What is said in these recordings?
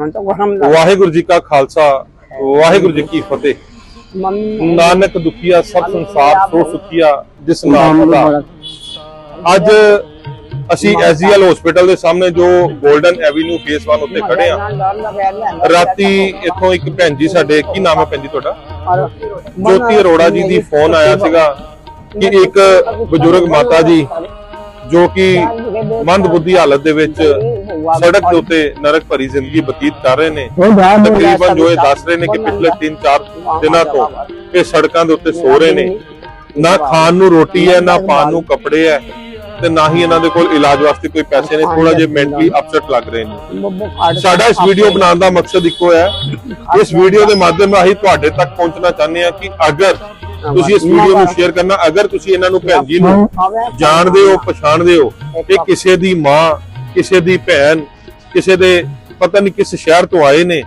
ਵਾਹਿਗੁਰੂ ਜੀ ਕਾ ਖਾਲਸਾ ਵਾਹਿਗੁਰੂ ਜੀ ਕੀ ਫਤਿਹ। ਨਾਨਕ ਦੁਖੀਆ ਸਭ ਸੰਸਾਰ ਸੋ ਸੁਖੀਆ ਜਿਸ ਨਾਮ ਦਾ। ਅੱਜ ਅਸੀਂ ਐਸਜੀਐਲ ਹਸਪੀਟਲ ਦੇ ਸਾਹਮਣੇ ਜੋ 골ਡਨ ਐਵੀਨਿਊ ਫੇਸ 1 ਉੱਤੇ ਖੜੇ ਆ। ਰਾਤੀ ਇੱਥੋਂ ਇੱਕ ਭੈਣ ਜੀ ਸਾਡੇ ਕੀ ਨਾਮ ਹੈ ਭੈਣ ਜੀ ਤੁਹਾਡਾ? ਜੋਤੀ ਅਰੋੜਾ ਜੀ ਦੀ ਫੋਨ ਆਇਆ ਸੀਗਾ ਕਿ ਇੱਕ ਬਜ਼ੁਰਗ ਮਾਤਾ ਜੀ ਜੋ ਕਿ ਮੰਦਬੁੱਧੀ ਹਾਲਤ ਦੇ ਵਿੱਚ ਸੜਕ ਦੇ ਉੱਤੇ ਨਰਕ ਭਰੀ ਜ਼ਿੰਦਗੀ ਬਤੀਤ ਕਰ ਰਹੇ ਨੇ ਤਕਰੀਬਨ ਜੋ ਇਹ ਦੱਸ ਰਹੇ ਨੇ ਕਿ ਪਿਛਲੇ 3-4 ਦਿਨਾਂ ਤੋਂ ਇਹ ਸੜਕਾਂ ਦੇ ਉੱਤੇ ਸੋ ਰਹੇ ਨੇ ਨਾ ਖਾਣ ਨੂੰ ਰੋਟੀ ਹੈ ਨਾ ਪਾਣ ਨੂੰ ਕੱਪੜੇ ਹੈ ਤੇ ਨਾ ਹੀ ਇਹਨਾਂ ਦੇ ਕੋਲ ਇਲਾਜ ਵਾਸਤੇ ਕੋਈ ਪੈਸੇ ਨੇ ਥੋੜਾ ਜਿਹਾ ਮੈਂਟਲੀ ਅਪਸੈਟ ਲੱਗ ਰਹੇ ਨੇ ਸਾਡਾ ਇਸ ਵੀਡੀਓ ਬਣਾਉਣ ਦਾ ਮਕਸਦ ਇੱਕੋ ਹੈ ਇਸ ਵੀਡੀਓ ਦੇ ਮਾਧਿਅਮ ਰਾਹੀਂ ਤੁਹਾਡੇ ਤੱਕ ਪਹੁੰਚਣਾ ਚਾਹੁੰਦੇ ਹਾਂ ਕਿ ਅਗਰ ਤੁਸੀਂ ਇਸ ਵੀਡੀਓ ਨੂੰ ਸ਼ੇਅਰ ਕਰਨਾ ਅਗਰ ਤੁਸੀਂ ਇਹਨਾਂ ਨੂੰ ਭੈਣ ਜੀ ਨੂੰ ਜਾਣਦੇ ਹੋ ਪਛਾਣਦੇ ਹੋ ਇਹ ਕਿਸੇ ਦੀ ਮਾਂ ਕਿਸੇ ਦੀ ਭੈਣ ਕਿਸੇ ਦੇ ਪਤਾ ਨਹੀਂ ਕਿਸ ਸ਼ਹਿਰ ਤੋਂ ਆਏ ਨੇ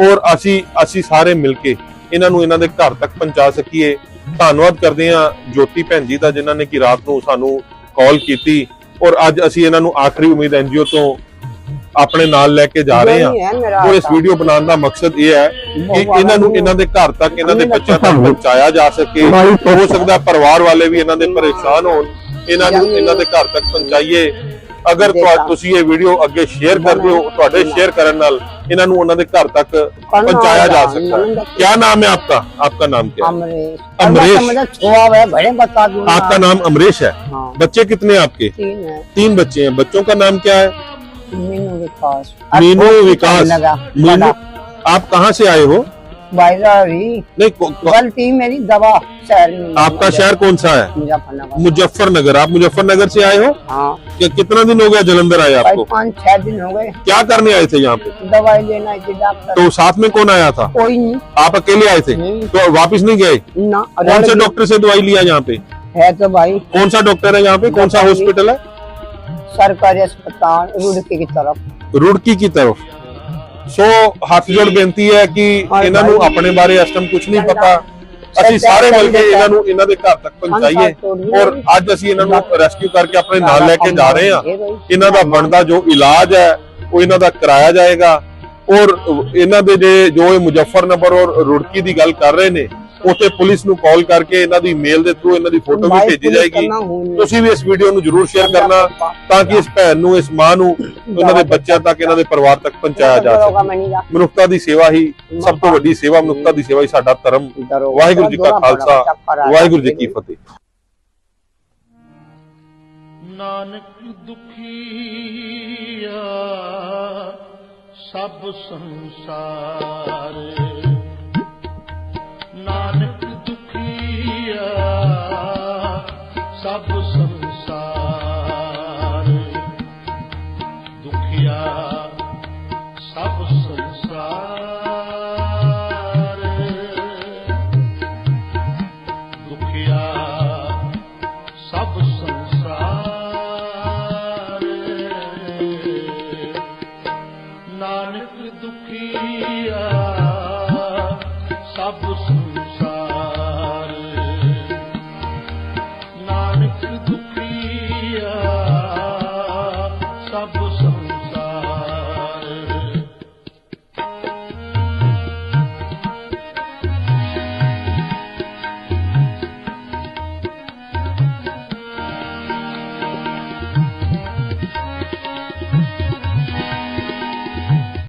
ਔਰ ਅਸੀਂ ਅਸੀਂ ਸਾਰੇ ਮਿਲ ਕੇ ਇਹਨਾਂ ਨੂੰ ਇਹਨਾਂ ਦੇ ਘਰ ਤੱਕ ਪਹੁੰਚਾ ਸਕੀਏ। ਧੰਨਵਾਦ ਕਰਦੇ ਹਾਂ ਜੋਤੀ ਭੈਣ ਜੀ ਦਾ ਜਿਨ੍ਹਾਂ ਨੇ ਕਿ ਰਾਤ ਨੂੰ ਸਾਨੂੰ ਕਾਲ ਕੀਤੀ ਔਰ ਅੱਜ ਅਸੀਂ ਇਹਨਾਂ ਨੂੰ ਆਖਰੀ ਉਮੀਦ ਐਨਜੀਓ ਤੋਂ ਆਪਣੇ ਨਾਲ ਲੈ ਕੇ ਜਾ ਰਹੇ ਹਾਂ। ਔਰ ਇਸ ਵੀਡੀਓ ਬਣਾਉਣ ਦਾ ਮਕਸਦ ਇਹ ਹੈ ਕਿ ਇਹਨਾਂ ਨੂੰ ਇਹਨਾਂ ਦੇ ਘਰ ਤੱਕ ਇਹਨਾਂ ਦੇ ਬੱਚਿਆਂ ਤੱਕ ਪਹੁੰਚਾਇਆ ਜਾ ਸਕੇ। ਹੋ ਸਕਦਾ ਪਰਿਵਾਰ ਵਾਲੇ ਵੀ ਇਹਨਾਂ ਦੇ ਪਰੇਸ਼ਾਨ ਹੋਣ ਇਹਨਾਂ ਨੂੰ ਇਹਨਾਂ ਦੇ ਘਰ ਤੱਕ ਪਹੁੰਚਾਈਏ। ਅਗਰ ਤੁਹਾ- ਤੁਸੀਂ ਇਹ ਵੀਡੀਓ ਅੱਗੇ ਸ਼ੇਅਰ ਕਰਦੇ ਹੋ ਤੁਹਾਡੇ ਸ਼ੇਅਰ ਕਰਨ ਨਾਲ ਇਹਨਾਂ ਨੂੰ ਉਹਨਾਂ ਦੇ ਘਰ ਤੱਕ ਪਹੁੰਚਾਇਆ ਜਾ ਸਕਦਾ है क्या नाम है आपका आपका नाम क्या है अमरीश अमरीश। मुझे छुआ हुआ है बड़े बता दूंगा आपका नाम अमरीश है हाँ बच्चे कितने हैं आपके तीन है तीन बच्चे हैं बच्चों का नाम क्या है मीनू विकास मीनू अब विकास लगा मीनू आप कहाँ से आए हो भाई नहीं गलती मेरी दवा शहर में आपका शहर कौन सा है? मुजफ्फरनगर। मुजफ्फरनगर। आप मुजफ्फरनगर से आए हो? हाँ। कितना दिन हो गया जलंधर आए आपको? पाँच छह दिन हो गए। क्या करने आए थे यहाँ पे? दवाई लेना डॉक्टर। तो साथ में कौन आया था? कोई नहीं। आप अकेले आए थे? तो वापिस नहीं गए? कौन से डॉक्टर से दवाई लिया यहाँ पे? है तो भाई। कौन सा डॉक्टर है यहाँ पे? कौन सा हॉस्पिटल है? सरकारी अस्पताल रुड़की की तरफ़। रुड़की की तरफ़। ਸੋ ਹੱਥ ਜੋੜ ਬੇਨਤੀ ਹੈ ਕਿ ਇਹਨਾਂ ਨੂੰ ਆਪਣੇ ਬਾਰੇ ਇਸ ਟਾਈਮ ਕੁਝ ਨਹੀਂ ਪਤਾ। ਅਸੀਂ ਸਾਰੇ ਮਿਲ ਕੇ ਇਹਨਾਂ ਨੂੰ ਇਹਨਾਂ ਦੇ ਘਰ ਤੱਕ ਪਹੁੰਚਾਈਏ। ਔਰ ਅੱਜ ਅਸੀਂ ਇਹਨਾਂ ਨੂੰ ਰੈਸਕਿਊ ਕਰਕੇ ਆਪਣੇ ਨਾਲ ਲੈ ਕੇ ਜਾ ਰਹੇ ਹਾਂ। ਇਹਨਾਂ ਦਾ ਬਣਦਾ ਜੋ ਇਲਾਜ ਹੈ ਉਹ ਇਹਨਾਂ ਦਾ ਕਰਾਇਆ ਜਾਏਗਾ। ਔਰ ਇਹਨਾਂ ਦੇ ਜੇ ਜੋ ਇਹ ਮੁਜ਼ੱਫਰਨਗਰ ਔਰ ਰੁੜਕੀ ਦੀ ਗੱਲ ਕਰ ਰਹੇ ਨੇ ਉੱਥੇ ਪੁਲਿਸ ਨੂੰ ਕਾਲ ਕਰਕੇ ਇਹਨਾਂ ਦੀ ਮੇਲ ਦੇ ਥਰੂ ਇਹਨਾਂ ਦੀ ਫੋਟੋ ਵੀ ਭੇਜੀ ਜਾਏਗੀ। ਤੁਸੀਂ ਵੀ ਇਸ ਵੀਡੀਓ ਨੂੰ ਜਰੂਰ ਸ਼ੇਅਰ ਕਰਨਾ ਤਾਂ ਕਿ ਇਸ ਭੈਣ ਨੂੰ ਇਸ ਮਾਂ ਨੂੰ ਉਹਨਾਂ ਦੇ ਬੱਚਿਆਂ ਤੱਕ ਇਹਨਾਂ ਦੇ ਪਰਿਵਾਰ ਤੱਕ ਪਹੁੰਚਾਇਆ ਜਾ ਸਕੇ। ਮਨੁੱਖਤਾ ਦੀ ਸੇਵਾ ਹੀ ਸਭ ਤੋਂ ਵੱਡੀ ਸੇਵਾ ਮਨੁੱਖਤਾ ਦੀ ਸੇਵਾ ਹੀ ਸਾਡਾ ਧਰਮ। ਵਾਹਿਗੁਰੂ ਜੀ ਕਾ ਖਾਲਸਾ ਵਾਹਿਗੁਰੂ ਜੀ ਕੀ ਫਤਿਹ। ਨਾਨਕ ਦੁਖੀਆ ਸਭ ਸੰਸਾਰ। ਨਾਨਕ ਦੁਖੀਆ ਸਭ ਸੁਣ